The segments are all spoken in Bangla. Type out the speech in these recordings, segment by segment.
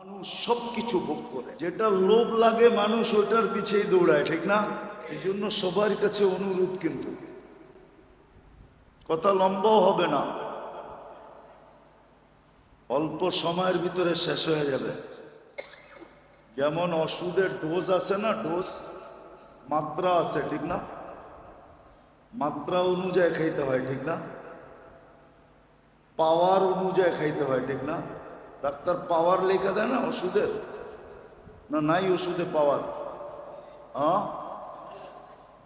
মানুষ সব কিছু ভোগ করে। যেটা লোভ লাগে মানুষ ওটার পিছেই দৌড়ায়, ঠিক না? এই জন্য সবার কাছে অনুরোধ কিন্তু। কথা লম্বাও হবে না। অল্প সময়ের ভিতরে শেষ হয়ে যাবে। যেমন ওষুধের ডোজ আছে না, ডোজ? মাত্রা আছে, ঠিক না? মাত্রা অনুযায়ী খাইতে হয়, ঠিক না? পাওয়ার অনুযায়ী খাইতে হয়, ঠিক না? ডাক্তার পাওয়ার লেখা দেয় না ওষুধের? না নাই ওষুধে পাওয়ার? হ্যাঁ?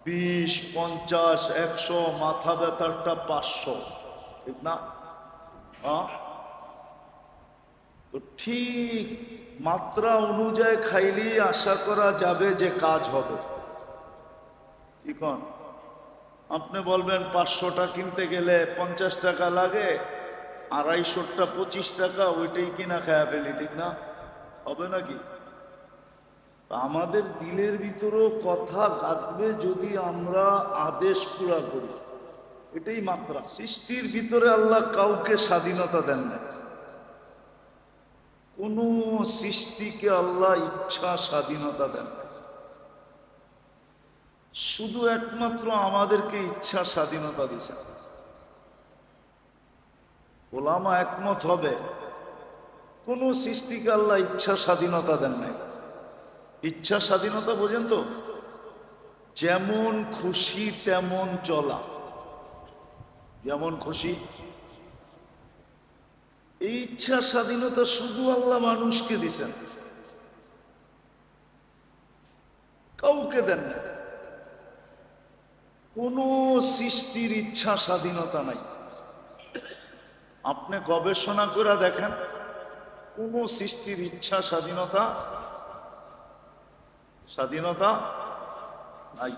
বিশ, পঞ্চাশ, একশো, মাথা ব্যথারটা পাঁচশো। ঠিক না? হ্যাঁ? তো ঠিক মাত্রা অনুযায়ী খাইলেই আশা করা যাবে যে কাজ হবে। কি কন? আপনি বলবেন পাঁচশোটা কিনতে গেলে পঞ্চাশ টাকা লাগে আড়াইশোটা পঁচিশ টাকা ওইটাই কিনা খায়া ফেলি ঠিক না? হবে নাকি? আমাদের দিলের ভিতরেও কথা গাঁথবে যদি আমরা আদেশ পুরা করি। এটাই মাত্রা। সৃষ্টির ভিতরে আল্লাহ কাউকে স্বাধীনতা দেন না। কোন সৃষ্টিকে আল্লাহ ইচ্ছা স্বাধীনতা দেন না। শুধু একমাত্র আমাদেরকে ইচ্ছা স্বাধীনতা দিয়েছেন। ওলামা একমত হবে, কোন সৃষ্টিকে আল্লাহ ইচ্ছা স্বাধীনতা দেন নাই। ইচ্ছা স্বাধীনতা বোঝেন তো? যেমন খুশি তেমন চলা। যেমন খুশি। এই ইচ্ছা স্বাধীনতা শুধু আল্লাহ মানুষকে দিছেন। কাউকে দেন না কোন সৃষ্টির ইচ্ছা স্বাধীনতা নাই। আপনি গবেষণা করে দেখেন কোন সৃষ্টির ইচ্ছা স্বাধীনতা? স্বাধীনতা? নাই।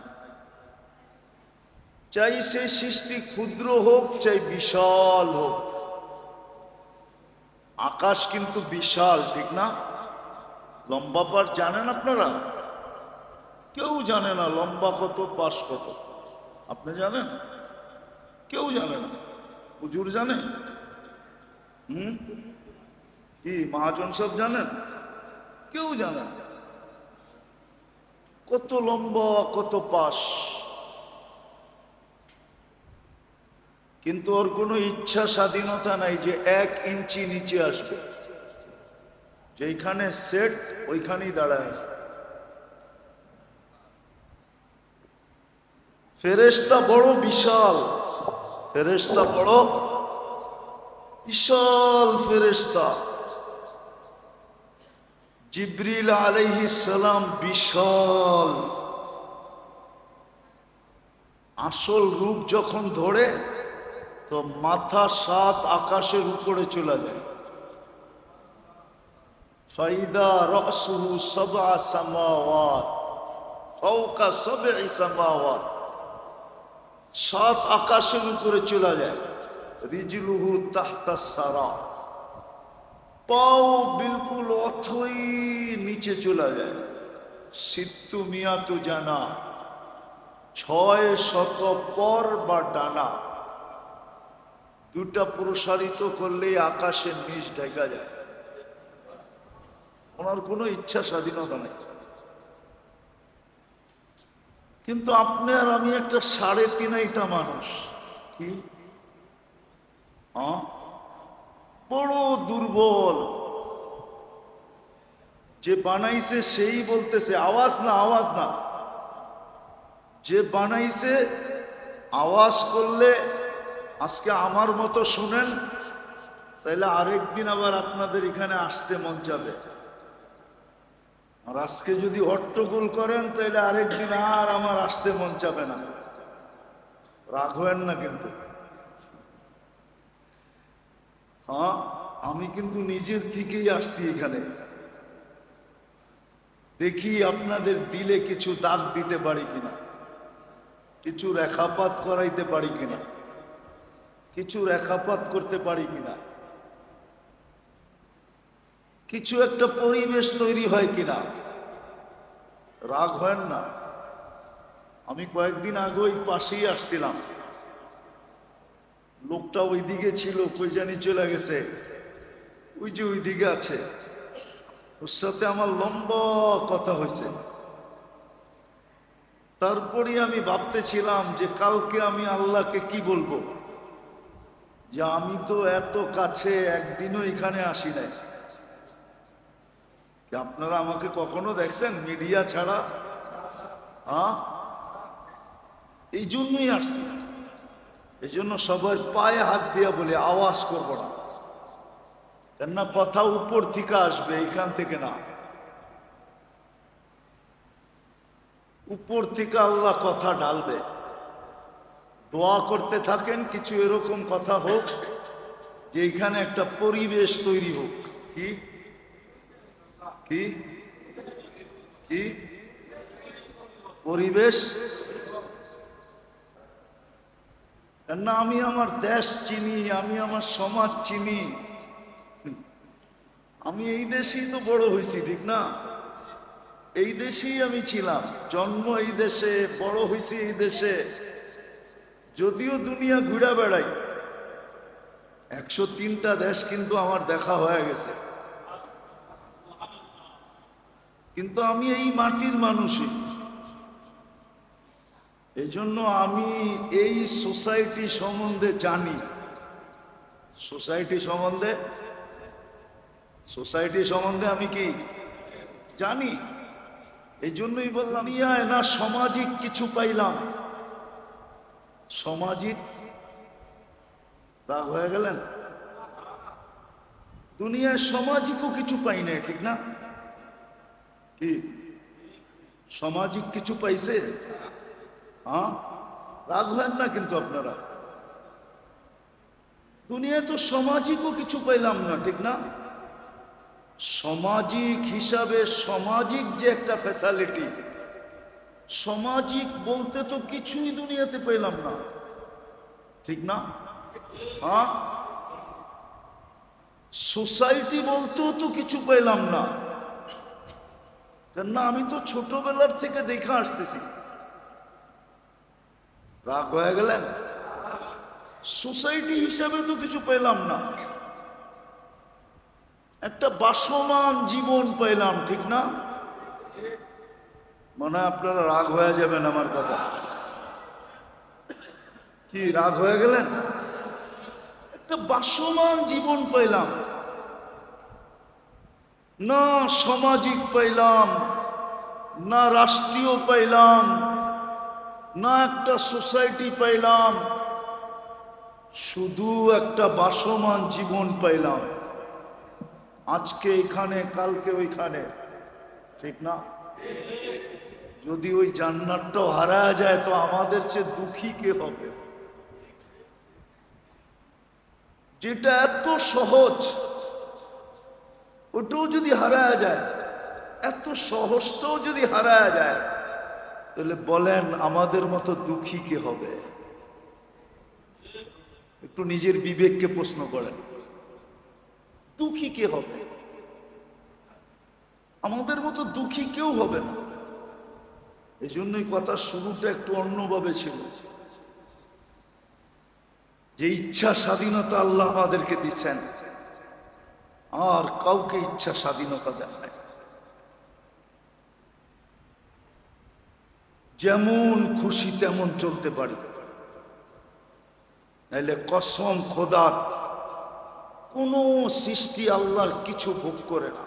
চাই সে সৃষ্টি ক্ষুদ্র হোক, চাই বিশাল হোক। আকাশ কিন্তু বিশাল, ঠিক না? লম্বা পার জানেন আপনারা? কেউ জানে না লম্বা কত, পাশ কত। আপনি জানেন? কেউ জানে না। হুজুর জানে? হুম? কি, মহাজন সব জানেন? কেউ জানে না। কত লম্বা, কত পাশ। কিন্তু ওর কোনো ইচ্ছা স্বাধীনতা নাই যে এক ইঞ্চি নিচে আসবে। যেখানে সেট ওইখানেই দাঁড়ায় ফেরেস্তা বড় বিশাল। ফেরেস্তা বড় বিশাল ফেরেস্তা জিব্রিল আলাইহিস সালাম বিশাল। আসল রূপ যখন ধরে, তো মাথা সাত আকাশের উপরে চলে যায়। সাত আকাশের উপরে চলে যায়। রিজলুহু তাহতা সারা। পাও বিলকুল অথই নিচে চলে যায়। সিত্তু মিয়াতু জানা, ছয় শত পর বা ডানা। দুটা প্রসারিত করলেই আকাশের নিচ ঢেকা যায়। ওনার কোনো ইচ্ছা স্বাধীনতা নেই। কিন্তু আপনি আর আমি একটা সাড়ে তিনাইতা মানুষ। কি? বড় দুর্বল। যে বানাইছে সেই বলতেছে, আওয়াজ না আওয়াজ না। যে বানাইছে, আওয়াজ করলে আজকে আমার মতো শুনেন, তাইলে আরেকদিন আবার আপনাদের এখানে আসতে মন যাবে আর আজকে যদি অট্টগোল করেন তাহলে আরেকদিন আর আমার আসতে মন চাবে না। রাগ না কিন্তু। হ্যাঁ আমি কিন্তু নিজের থেকেই আসছি এখানে। দেখি আপনাদের দিলে কিছু দাগ দিতে পারি কিনা। কিছু রেখাপাত করাইতে পারি কিনা। কিছু রেখাপাত করতে পারি কিনা। কিছু একটা পরিবেশ তৈরি হয় কিনা। রাগ হয় না। আমি কয়েকদিন আগে ওই পাশেই আসছিলাম। লোকটা ওইদিকে ছিল, কই জানি চলে গেছে। ওই যে ওইদিকে আছে। ওর সাথে আমার লম্বা কথা হয়েছে। তারপরে আমি ভাবতেছিলাম যে কালকে আমি আল্লাহকে কি বলব? যে আমি তো এত কাছে একদিনও এখানে আসি নাই। আপনারা আমাকে কখনো দেখছেন মিডিয়া ছাড়া? হ্যাঁ এই জন্যই আসছি। এই জন্য সবার পায়ে হাত দিয়া বলে, আওয়াজ করব না। কেননা কথা উপর থেকে আসবে এখান থেকে না। উপর থেকে আল্লাহ কথা ঢালবে। দোয়া করতে থাকেন, কিছু এরকম কথা হোক, যে এখানে একটা পরিবেশ তৈরি হোক। কি? কি? কি? পরিবেশ? কেননা আমি আমার দেশ চিনি, আমি আমার সমাজ চিনি? আমি এই দেশেই তো বড় হয়েছি, ঠিক না? এই দেশেই আমি ছিলাম, জন্ম এই দেশে, বড় হয়েছি এই দেশে। যদিও দুনিয়া ঘুরে বেড়াই, একশো তিনটা দেশ কিন্তু আমার দেখা হয়ে গেছে। কিন্তু আমি এই মাটির মানুষই। এই জন্য আমি এই সোসাইটি সম্বন্ধে জানি। সোসাইটি সম্বন্ধে? সোসাইটি সম্বন্ধে আমি কি জানি? এই জন্যই বললাম ইয়ায় না সামাজিক কিছু পাইলাম। সামাজিক? রাগ হয়ে গেলেন? দুনিয়ায় সামাজিকও কিছু পাই নাই, ঠিক না? কি? সামাজিক কিছু পাইছে? হ্যাঁ? রাগ হয় না কিন্তু আপনারা। দুনিয়ায় তো সামাজিকও কিছু পাইলাম না, ঠিক না? সামাজিক হিসাবে সামাজিক যে একটা ফ্যাসালিটি সামাজিক বলতে তো কিছুই দুনিয়াতে পেলাম না, ঠিক না? হ্যাঁ? সোসাইটি বলতেও তো কিছু পেলাম না। কেননা আমি তো ছোটবেলার থেকে দেখে আসতেছি। রাগ হয়ে গেলেন সোসাইটি হিসাবে তো কিছু পেলাম না। একটা বাসমান জীবন পেলাম, ঠিক না? মনে আপনারা রাগ হয়ে যাবেন আমার কথা। কি, রাগ হয়ে গেলেন? একটা বাসমান জীবন পেলাম। না সামাজিক পাইলাম না রাষ্ট্রীয় পাইলাম না একটা সোসাইটি পাইলাম, শুধু একটা বাসমান জীবন পাইলাম। আজকে এখানে, কালকে ওইখানে, ঠিক না? যদি ওই জান্নাতটাও হারা যায়, তো আমাদের চেয়ে দুঃখী কে হবে? যেটা এত সহজ, ওটাও যদি হারা যায়, এত সহজটাও যদি হারা যায় তাহলে বলেন আমাদের মতো দুঃখী কে হবে? একটু নিজের বিবেককে প্রশ্ন করেন। দুঃখী কে হবে? আমাদের মতো দুঃখী কেউ হবে না। এই জন্যই কথার শুরুটা একটু অন্যভাবে ছিল। যে ইচ্ছা স্বাধীনতা আল্লাহ আমাদেরকে দিচ্ছেন, আর কাউকে ইচ্ছা স্বাধীনতা দেন নাই। যেমন খুশি তেমন চলতে পারি। নাইলে কসম খোদার, কোন সৃষ্টি আল্লাহর কিছু ভোগ করে না।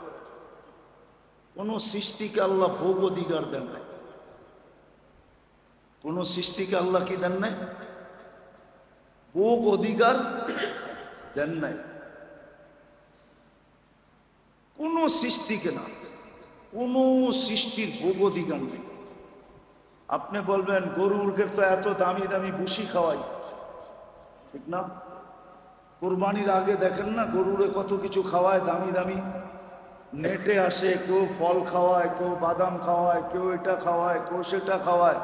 কোন সৃষ্টিকে আল্লাহ ভোগ অধিকার দেন নাই। কোন সৃষ্টিকে আল্লাহ কি দেন নাই? ভোগ অধিকার দেন নাই। কোন সৃষ্টিকে না, কোন সৃষ্টির ভোগ অধিকার নেই। আপনি বলবেন গরুরকে তো এত দামি দামি বুসি খাওয়াই। ঠিক না? কোরবানির আগে দেখেন না, গরুরে কত কিছু খাওয়ায়, দামি দামি। নেটে আসে, কেউ ফল খাওয়ায়, কেউ বাদাম খাওয়ায়, কেউ এটা খাওয়ায়, কেউ সেটা খাওয়ায়।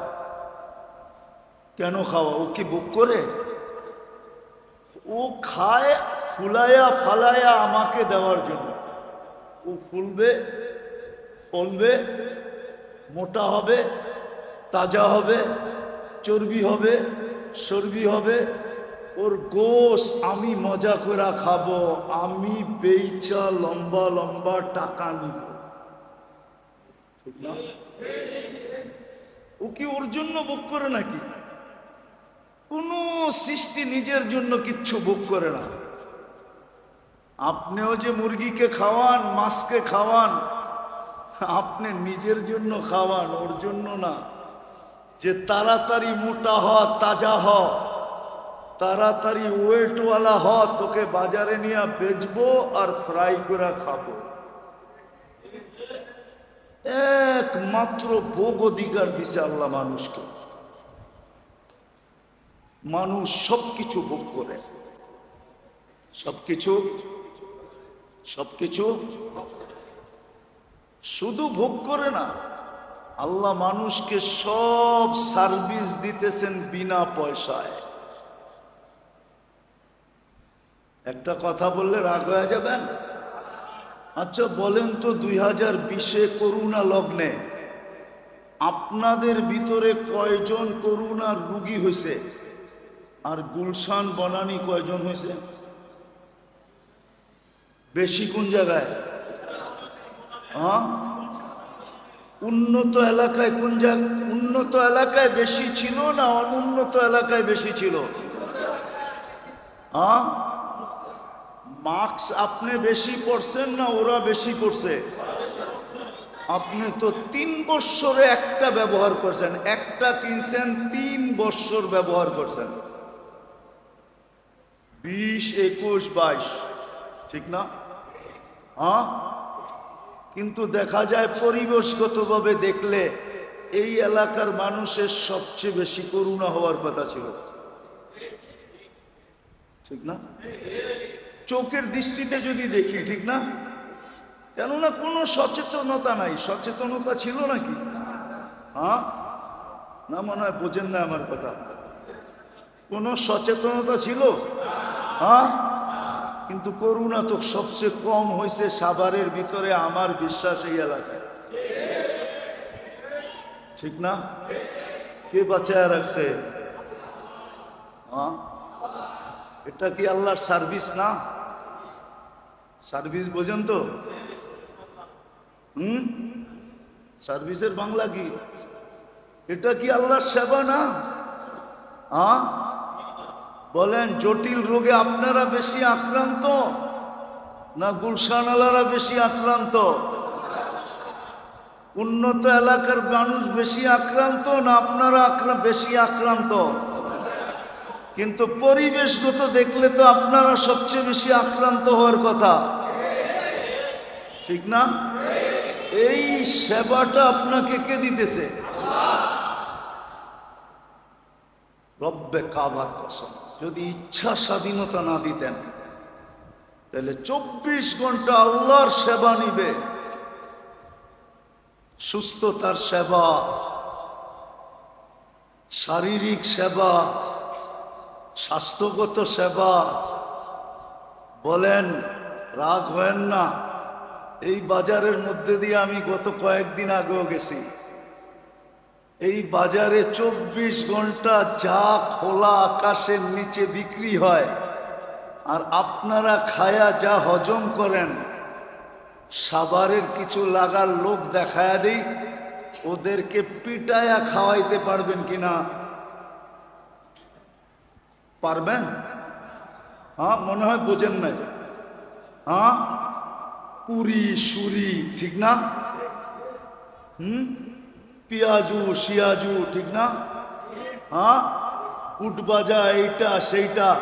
কেন খাওয়া? ও কি বুক করে? ও খায়, ফুলায়া, ফালায়া আমাকে দেওয়ার জন্য। ও ফুলবে, ফলবে, মোটা হবে তাজা হবে, চর্বি হবে, সর্বি হবে। ওর গোস আমি মজা করে খাব, আমি বেইচা লম্বা লম্বা টাকা নিব। ও কি ওর জন্য ভোগ করে নাকি? কোন সৃষ্টি নিজের জন্য কিচ্ছু ভোগ করে না। আপনিও যে মুরগিকে খাওয়ান, মাছকে খাওয়ান, আপনি নিজের জন্য খাওয়ান, ওর জন্য না। যে তাড়াতাড়ি মোটা হ, তাজা হ। তাড়াতাড়ি ওয়েটওয়ালা হ, তোকে বাজারে নিয়ে বেচবো আর ফ্রাই করে খাব। একমাত্র ভোগ অধিকার দিছে আল্লাহ মানুষকে। মানুষ সবকিছু ভোগ করে। সবকিছু? সবকিছু? শুধু ভোগ করে না আল্লাহ মানুষকে সব সার্ভিস দিতেছেন বিনা পয়সায়। একটা কথা বললে রাগ হয়ে যাবেন? আচ্ছা বলেন তো দুই হাজার বিশে করুণা লগ্নে আপনাদের ভিতরে কয়জন করুণার রুগী হয়েছে আর গুলশান, বনানি কয়জন হয়েছে বেশি কোন জায়গায়? হ্যাঁ? উন্নত এলাকায় কোন উন্নত এলাকায় বেশি ছিল না অনুন্নত এলাকায় বেশি ছিল? মার্কস আপনি বেশি পড়ছেন না ওরা বেশি পড়ছে? আপনি তো তিন বৎসরে একটা ব্যবহার করছেন, একটা কিনছেন, তিন বৎসর ব্যবহার করছেন। বিশ, একুশ, বাইশ, ঠিক না? হ্যাঁ কিন্তু দেখা যায় পরিবেশগতভাবে দেখলে এই এলাকার মানুষের সবচেয়ে বেশি করুণা হওয়ার কথা ছিল। ঠিক না? চোখের দৃষ্টিতে যদি দেখি, ঠিক না? কেননা কোনো সচেতনতা নাই। সচেতনতা ছিল নাকি? হ্যাঁ? না মনে হয়, বোঝেন না আমার কথা। কোনো সচেতনতা ছিল? হ্যাঁ? কিন্তু করুণা তো সবচেয়ে কম হয়েছে সাভারের ভিতরে আমার বিশ্বাস এই এলাকায়। ঠিক না? কে বাঁচায় রাখছে? এটা কি আল্লাহর সার্ভিস না? সার্ভিস বোঝেন তো। হুম? সার্ভিসের বাংলা কি? এটা কি আল্লাহর সেবা না? হ্যাঁ বলেন, জটিল রোগে আপনারা বেশি আক্রান্ত না গুলশানালারা বেশি আক্রান্ত? উন্নত এলাকার মানুষ বেশি আক্রান্ত না আপনারা বেশি আক্রান্ত? কিন্তু পরিবেশগত দেখলে তো আপনারা সবচেয়ে বেশি আক্রান্ত হওয়ার কথা। ঠিক না? এই সেবাটা আপনাকে কে দিতেছে? রব্বে কাবার কসম। যদি ইচ্ছা স্বাধীনতা না দিতেন, তাহলে চব্বিশ ঘণ্টা আল্লাহর সেবা নিবে। সুস্থতার সেবা, শারীরিক সেবা, স্বাস্থ্যগত সেবা, বলেন, রাগ হয়েন না। এই বাজারের মধ্যে দিয়ে আমি গত কয়েকদিন আগেও গেছি। এই বাজারে চব্বিশ ঘণ্টা যা খোলা আকাশের নিচে বিক্রি হয়। আর আপনারা খায়া যা হজম করেন সাবারের কিছু লাগার লোক দেখায়া দিই, ওদেরকে পিটায়া খাওয়াইতে পারবেন কিনা পারবেন? হ্যাঁ মনে হয় বোঝেন না হ্যাঁ পুরি, সুরি, ঠিক না? হুম? পিয়াজু, শিয়াজু, ঠিক না? হ্যাঁ? উটবাজা এইটা, সেইটা।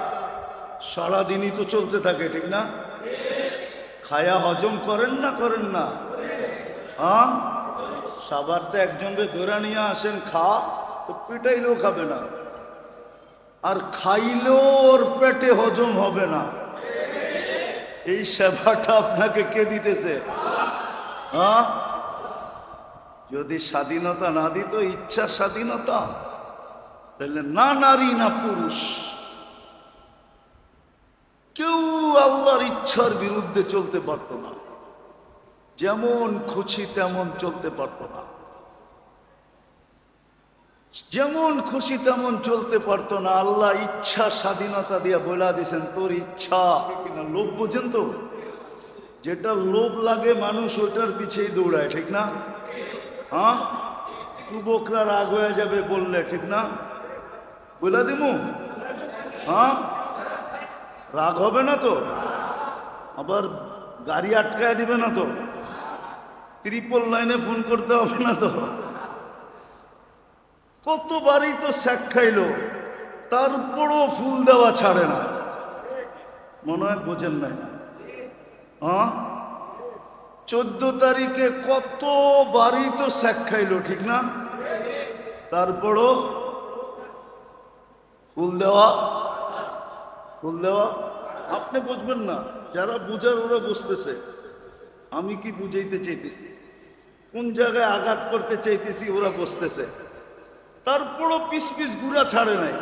সারাদিনই তো চলতে থাকে, ঠিক না? খায়া হজম করেন না করেন না? হ্যাঁ? সাবার তো একজনকে ধরে নিয়ে আসেন, খা, তো পিটাইলেও খাবে না। আর খাইলেও ওর পেটে হজম হবে না। এই সেবাটা আপনাকে কে দিতেছে? হ্যাঁ? যদি স্বাধীনতা না দিত, ইচ্ছা স্বাধীনতা, তাহলে না নারী, না পুরুষ। কেউ আল্লাহর ইচ্ছার বিরুদ্ধে চলতে পারত না। যেমন খুশি তেমন চলতে পারত না। যেমন খুশি তেমন চলতে পারতো না। আল্লাহ ইচ্ছা স্বাধীনতা দিয়ে বলা দিয়েছেন তোর ইচ্ছা। লোভ বোঝেন তো? যেটা লোভ লাগে মানুষ ওটার পিছেই দৌড়ায়, ঠিক না? হ্যাঁ? যুবকরা রাগ হয়ে যাবে বললে, ঠিক না? বলে দিমু। হ্যাঁ? রাগ হবে না তো। আবার গাড়ি আটকায় দিবে না তো। ত্রিপল লাইনে ফোন করতে হবে না তো। কতবারই তো স্যাক খাইলো তারপরও ফুল দেওয়া ছাড়ে না। মনে হয় বোঝেন নাই। হ্যাঁ? চোদ্দ তারিখে কতবারই তো স্যাক খাইলো, ঠিক না? তারপরও ফুল দেওয়া ফুল দেওয়া, আপনি বুঝবেন না, যারা বুঝার ওরা বুঝতেছে। আমি কি বুঝাইতে চাইতেছি? কোন জায়গায় আঘাত করতে চাইতেছি ওরা বুঝতেছে। তারপরও পিস পিস গুড়া ছাড়ে নাই।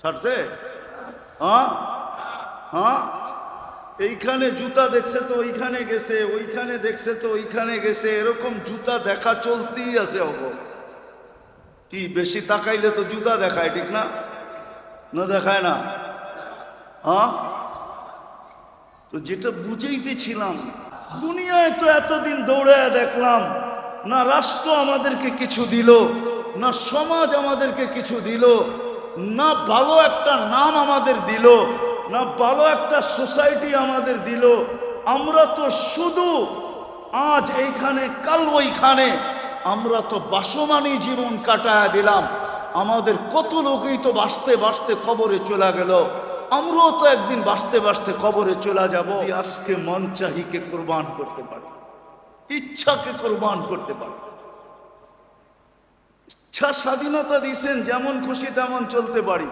ছাড়ছে? হ্যাঁ? হ্যাঁ? এইখানে জুতা দেখছে তো ওইখানে গেছে, ওইখানে দেখছে তো ওইখানে গেছে, এরকম জুতা দেখা চলতেই আছে অব। কি বেশি তাকাইলে তো জুতা দেখায়, ঠিক না? না দেখায় না? হ্যাঁ? তো যেটা বুঝাইতেছিলাম, দুনিয়ায় তো এতদিন দৌড়ে দেখলাম, না রাষ্ট্র আমাদেরকে কিছু দিল, না সমাজ আমাদেরকে কিছু দিল, না ভালো একটা নাম আমাদের দিল না ভালো একটা সোসাইটি আমাদের দিল। আমরা তো শুধু আজ এইখানে, কাল ওইখানে, আমরা তো বাসমানি জীবন কাটায় দিলাম। আমাদের কত লোকই তো বাঁচতে বাঁচতে কবরে চলে গেল। আমরাও তো একদিন বাঁচতে বাঁচতে কবরে চলে যাব। আজকে মন চাহিকে কোরবান করতে পারি ইচ্ছাকে কোরবান করতে পারি। ইচ্ছা স্বাধীনতা দিয়েছেন, যেমন খুশি তেমন চলতে পারি।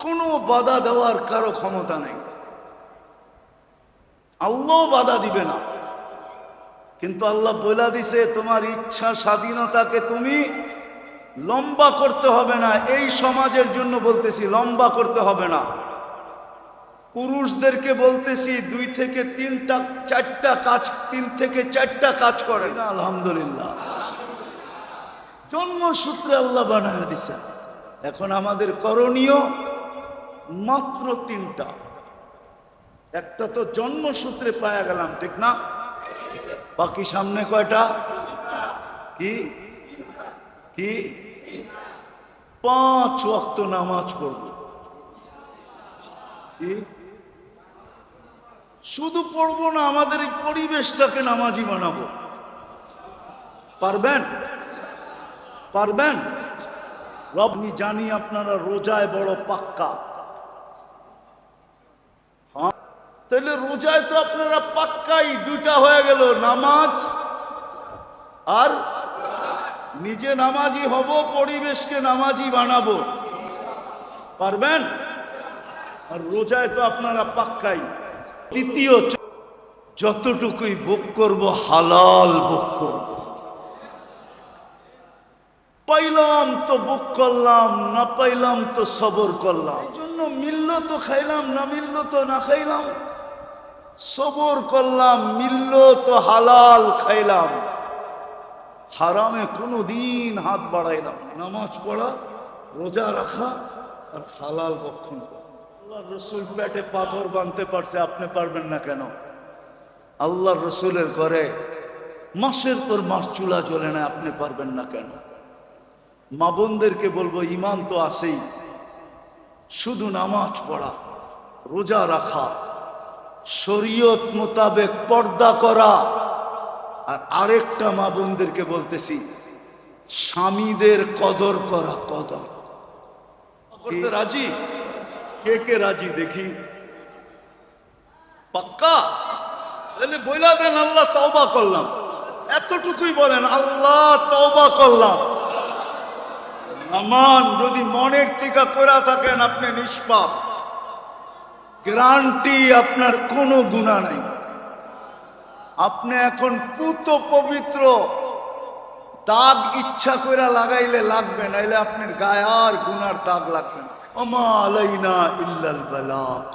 কোনো বাধা দেওয়ার কারও ক্ষমতা নেই। আল্লাহ বাধা দিবে না। কিন্তু আল্লাহ বলে দিছে, তোমার ইচ্ছা স্বাধীনতাকে তুমি লম্বা করতে হবে না। এই সমাজের জন্য বলতেছি, লম্বা করতে হবে না। পুরুষদেরকে বলতেছি, দুই থেকে তিনটা, চারটা কাজ, তিন থেকে চারটা কাজ করে না, আলহামদুলিল্লাহ। জন্মসূত্রে আল্লাহ বানায় দিছে। এখন আমাদের করণীয় মাত্র তিনটা। একটা তো জন্মসূত্রে পায়া গেলাম, ঠিক না? বাকি সামনে কয়টা? কি? কি? পাঁচ ওয়াক্ত নামাজ পড়ব। কি? শুধু পড়ব না, আমাদের এই পরিবেশটাকে নামাজি বানাবো। পারবেন? পারবেন? রবনি জানি আপনারা রোজায় বড় পাক্কা হ্যাঁ তাহলে রোজায় তো আপনারা পাক্কাই দুইটা হয়ে গেল, নামাজ আর নিজে নামাজি হব, পরিবেশকে নামাজি বানাবো। পারবেন? আর রোজায় তো আপনারা পাক্কাই। তৃতীয়, যতটুকুই বুক করব, হালাল বুক করব। পাইলাম তো বুক করলাম, না পাইলাম তো সবর করলাম। জন্য মিলল তো খাইলাম, না মিলল তো না খাইলাম। সবর করলাম, মিলল তো হালাল খাইলাম। হারামে কোনো দিন হাত বাড়াইলাম নামাজ পড়া, রোজা রাখা আর হালাল বক্ষণ আল্লাহ রসুল পেটে পাথর বাঁধতে পারছে, আপনি পারবেন না কেন? আল্লাহ রসুলের ঘরে মাসের পর মাস চুলা জ্বলে না, আপনি পারবেন না কেন? মা বোনদেরকে বলব ইমান তো আসেই শুধু নামাজ পড়া, রোজা রাখা শরীয়ত মোতাবেক পর্দা করা। আর আরেকটা মা বোনদেরকে বলতেছি স্বামীদের কদর করা কদর। করতে রাজি? কে কে রাজি দেখি? পাক্কা? তাহলে বইলা দেন আল্লাহ তওবা করলাম। এতটুকুই বলেন আল্লাহ তওবা করলাম। আমান যদি মনের থেকে করা থাকেন আপনি নিষ্পাপ। গ্রান্টি আপনার কোনো গুণা নাই। আপনি এখন পুত পবিত্র, দাগ ইচ্ছা করে লাগাইলে লাগবে, নাইলে আপনার গায়ে আর গুনার দাগ লাগবে না। ওমা আলাইনা ইল্লাল বালাক।